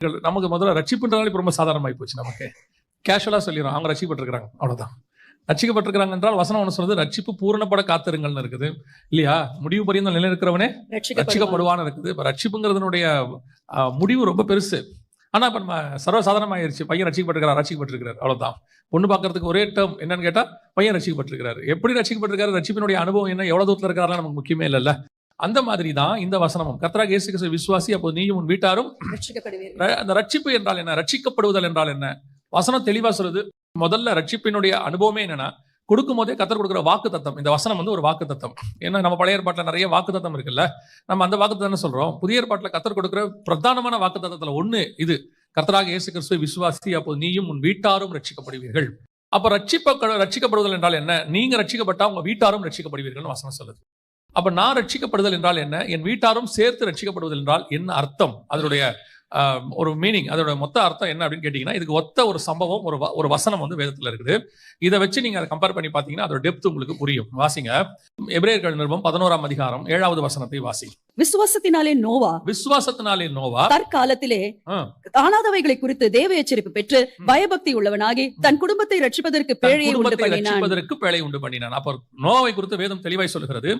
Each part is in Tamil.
நமக்கு முதல்ல ரட்சிப்புன்றாலே ரொம்ப சாதாரணமாகி போச்சு நமக்கு. கேஷுவலா சொல்லிடுறோம். அவங்க ரட்சிக்கப்பட்டிருக்கிறாங்க. அவ்வளவுதான். ரட்சிக்கப்பட்டிருக்கிறாங்க என்றால் வசனம் ஒன்று சொல்றது ரட்சிப்பு பூரணப்பட காத்திருங்கள்னு இருக்குது. இல்லையா? முடிவு பரியந்தம் நிலை இருக்கிறவனே ரட்சிக்கப்படுவான். ரட்சிக்கப்படுவான்னு இருக்குது. இப்போ ரட்சிப்புங்கிறதுனுடைய முடிவு ரொம்ப பெருசு. ஆனா இப்ப நம்ம சர்வசாதாரணமாயிருச்சு. பையன் ரட்சிக்கப்பட்டிருக்கிறார் ரட்சிக்கப்பட்டிருக்கிறார். அவ்வளவுதான். பொண்ணு பார்க்கறதுக்கு ஒரே டேர்ம் என்னன்னு கேட்டா பையன் ரட்சிக்கப்பட்டிருக்கிறாரு. எப்படி ரட்சிக்கப்பட்டிருக்காரு? ரட்சிப்பினுடைய அனுபவம் என்ன? எவ்வளவு தூரத்துல இருக்காருலாம் நமக்கு முக்கியமே இல்லைல்ல. அந்த மாதிரி தான் இந்த வசனமும். கத்ராக இயேசு கிறிஸ்து விசுவாசி அப்போ நீயும் உன் வீட்டாரும் அந்த ரட்சிப்பு என்றால் என்ன? ரட்சிக்கப்படுவதல் என்றால் என்ன? வசனம் தெளிவா சொல்லுது. முதல்ல ரட்சிப்பினுடைய அனுபவமே என்னன்னா கொடுக்கும் போதே கத்தர் கொடுக்குற வாக்கு தத்தம் இந்த வசனம் வந்து ஒரு வாக்கு தத்தம் ஏன்னா நம்ம பழைய ஏற்பாட்டில் நிறைய வாக்கு தத்தம் இருக்குல்ல? நம்ம அந்த வாக்கு தத்தம் சொல்றோம்? புதிய ஏற்பாட்டில் கத்தர் கொடுக்குற பிரதானமான வாக்கு தத்தத்துல ஒண்ணு இது. கர்த்தராக இயேசு கிறிஸ்துவை விசுவாசி அப்போ நீயும் உன் வீட்டாரும் ரட்சிக்கப்படுவீர்கள். அப்ப ரட்சிப்ப ரட்சிக்கப்படுதல் என்றால் என்ன? நீங்க ரட்சிக்கப்பட்டா உங்க வீட்டாரும் ரட்சிக்கப்படுவீர்கள்னு வசனம் சொல்லுது. அப்ப நான் ரட்சிக்கப்படுதல் என்றால் என்ன? என் வீட்டாரும் சேர்த்து ரட்சிக்கப்படுவதல் என்றால் என்ன அர்த்தம்? அதனுடைய ஒரு மீனிங் அதோட மொத்த அர்த்தம் என்ன அப்படின்னு கேட்டீங்கன்னா இதுக்கு ஒத்த ஒரு சம்பவம் ஒரு ஒரு வசனம் வந்து வேதத்துல இருக்குது. இதை வச்சு நீங்க அதை கம்பேர் பண்ணி பார்த்தீங்கன்னா அதோட டெப்த் உங்களுக்கு புரியும். வாசிங்க. எபிரேயர்கள் நிருபம் பதினோராம் அதிகாரம் ஏழாவது வசனத்தை வாசி. விசுவாசத்தினாலே நோவா விசுவாசத்தினாலே நோவா? தற்காலத்திலே. காணாதவைகளை குறித்து தேவ எச்சரிப்பு பெற்று பயபக்தி உள்ளவனாகி தன் குடும்பத்தை ரட்சிப்பதற்கு பேழையை உண்டு பண்ணினான். ரட்சிப்பதற்கு பேழை உண்டு பண்ணினான். அப்ப நோவை குறித்து வேதம் தெளிவாய் சொல்கிறது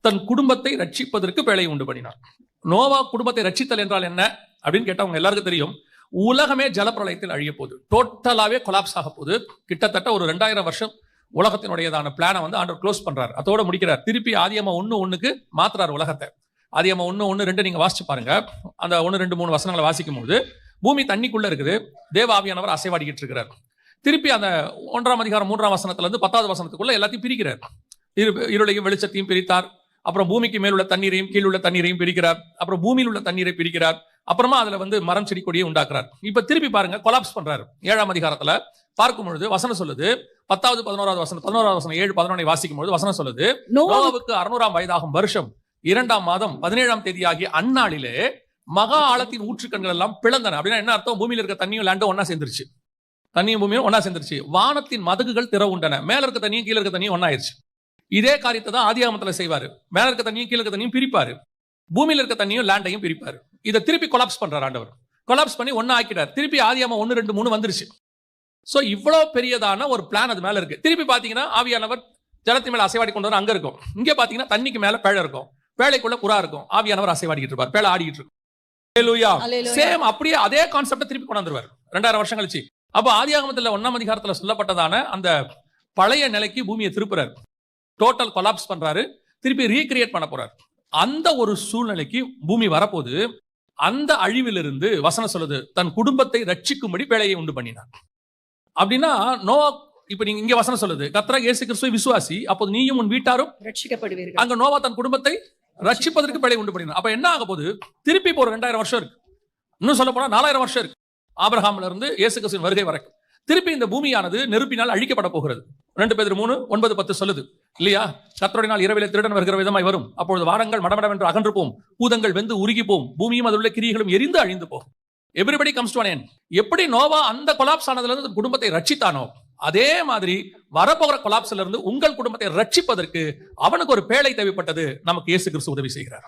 தன் குடும்பத்தை ரட்சிப்பதற்கு வேலையை உண்டு பண்ணினார். நோவா குடும்பத்தை ரட்சித்தல் என்றால் என்ன? அப்படின்னு கேட்டவங்க எல்லாருக்கும் தெரியும். உலகமே ஜலப்பிரளயத்தில் அழிய போகுது. டோட்டலாகவே கொலாப்ஸ் ஆக போகுது. கிட்டத்தட்ட ஒரு ரெண்டாயிரம் வருஷம் உலகத்தினுடையதான பிளானை வந்து ஆண்டவர் க்ளோஸ் பண்ணுறாரு அதோட முடிக்கிறார். திருப்பி ஆதியமா ஒன்று ஒன்றுக்கு மாத்துறாரு உலகத்தை. ஆதியமா ஒன்று ஒன்று ரெண்டு நீங்கள் வாசிச்சு பாருங்க. அந்த ஒன்று ரெண்டு மூணு வசனங்களை வாசிக்கும் போது பூமி தண்ணிக்குள்ளே இருக்குது. தேவ ஆவியானவர் அசைவாடிக்கிட்டு இருக்கிறார். திருப்பி அந்த ஒன்றாம் அதிகாரம் மூன்றாம் வசனத்துல இருந்து பத்தாவது வசனத்துக்குள்ளே எல்லாத்தையும் பிரிக்கிறார். இரு இருளையும் வெளிச்சத்தையும் பிரித்தார். அப்புறம் பூமிக்கு மேல் உள்ள தண்ணீரையும் கீழ் உள்ள தண்ணீரையும் பிரிக்கிறார். அப்புறம் பூமியில் உள்ள தண்ணீரை பிரிக்கிறார். அப்புறமா அதுல வந்து மரம் செடி கொடியை உண்டாக்குறார். இப்ப திருப்பி பாருங்க கொலாப்ஸ் பண்றாரு. ஏழாம் அதிகாரத்துல பார்க்கும் பொழுது வசனம் சொல்லுது. பத்தாவது பதினோராவது வசனம் பதினோராவது வசனம் ஏழு பதினொன்னை வாசிக்கும் பொழுது வசனம் சொல்லுது. நோவா நோவாவுக்கு அறுநூறாம் வயதாகும் வருஷம். இரண்டாம் மாதம் பதினேழாம் தேதி ஆகிய அந்நாளிலே மகா ஆழத்தின் ஊற்றுக்கண்கள் எல்லாம் பிளந்தன. அப்படின்னா என்ன அர்த்தம்? பூமியில இருக்க தண்ணியும் லேண்டும் ஒண்ணா சேர்ந்துருச்சு. தண்ணியும் பூமியும் ஒண்ணா சேர்ந்துருச்சு. வானத்தின் மதகுகள் திற உண்டன மேல இருக்க தண்ணியும் கீழ இருக்க தண்ணியும் ஒண்ணாயிருச்சு. இதே காரியத்தை தான் ஆதியாமத்துல செய்வாரு. மேல இருக்க தண்ணியும் கீழ இருக்க தண்ணியும் பிரிப்பாரு. பூமியில இருக்க தண்ணியும் லேண்டையும் பிரிப்பாரு. இதை திருப்பி கொலாப்ஸ் பண்றாரு ஆண்டவர். கொலாப்ஸ் பண்ணி ஒண்ணா ஆக்கிட்டார். திருப்பி ஆதியாம ஒன்னு ரெண்டு மூணு வந்துருச்சு. சோ இவ்வளவு பெரியதான ஒரு பிளான் அது மேல இருக்கு. திருப்பி பாத்தீங்கன்னா ஆவியானவர் ஜலத்தின் மேல அசைவாடி கொண்டு வர அங்க இருக்கும். இங்க பாத்தீங்கன்னா தண்ணிக்கு மேல பேழை இருக்கும். பேழைக்குள்ள புறா இருக்கும். ஆவியானவர் அசைவாடிக்கிட்டு இருப்பார். பேழை ஆடிக்கிட்டு இருக்கும். சேம் அப்படியே அதே கான்செப்டை திருப்பி கொண்டு வந்துருவார். ரெண்டாயிரம் வருஷம் கழிச்சு. அப்போ ஆதியாகமத்துல ஒன்னாம் அதிகாரத்துல சொல்லப்பட்டதான அந்த பழைய நிலைக்கு பூமியை திருப்புறாரு. டோட்டல் கொலாப்ஸ் பண்றாரு. திருப்பி ரீக்ரியேட் பண்ண போறாரு. அந்த ஒரு சூழ்நிலைக்கு பூமி வரப்போது அந்த அழிவிலிருந்து வசனம் சொல்லுது தன் குடும்பத்தை ரட்சிக்கும்படி பேழையை உண்டு பண்ணினார். அப்படின்னா நோவா இப்ப நீங்க இங்க வசனம் சொல்லுது கத்ரா இயேசு கிறிஸ்துவை விசுவாசி அப்போது நீயும் உன் வீட்டாரும் ரட்சிக்கப்படுவீர்கள். அங்க நோவா தன் குடும்பத்தை ரட்சிப்பதற்கு பிழை உண்டு பண்ணினார். அப்ப என்ன ஆக போகுது? திருப்பி இப்போ ஒரு ரெண்டாயிரம் வருஷம் இருக்கு. இன்னும் சொல்ல போனா நாலாயிரம் வருஷம் இருக்கு. ஆபிரகாம்ல இருந்து இயேசு கிறிஸ்துவின் வருகை வரைக்கும். திருப்பி இந்த பூமியானது நெருப்பினால் அழிக்கப்பட போகிறது. ரெண்டு பேர் மூணு ஒன்பது பத்து சொல்லுது. இல்லையா? கத்தருடைய நாள் இரவிலே திருடன் வருகிற விதமாய் வரும். அப்பொழுது வாரங்கள் மடமடவென்று அகன்று போம் பூதங்கள் வெந்து உருகி போம் பூமியும் அதில் உள்ள கிரிகளும் எரிந்து அழிந்து போகும். எவ்ரிபடி கம்ஸ் டு an எப்படி நோவா அந்த கொலாப்ஸ் ஆனதுல இருந்து குடும்பத்தை ரட்சித்தானோ அதே மாதிரி வரப்போகிற கொலாப்ஸ்ல இருந்து உங்கள் குடும்பத்தை ரட்சிப்பதற்கு அவனுக்கு ஒரு பேழை தேவைப்பட்டது. நமக்கு இயேசு கிறிஸ்து உதவி செய்கிறார்.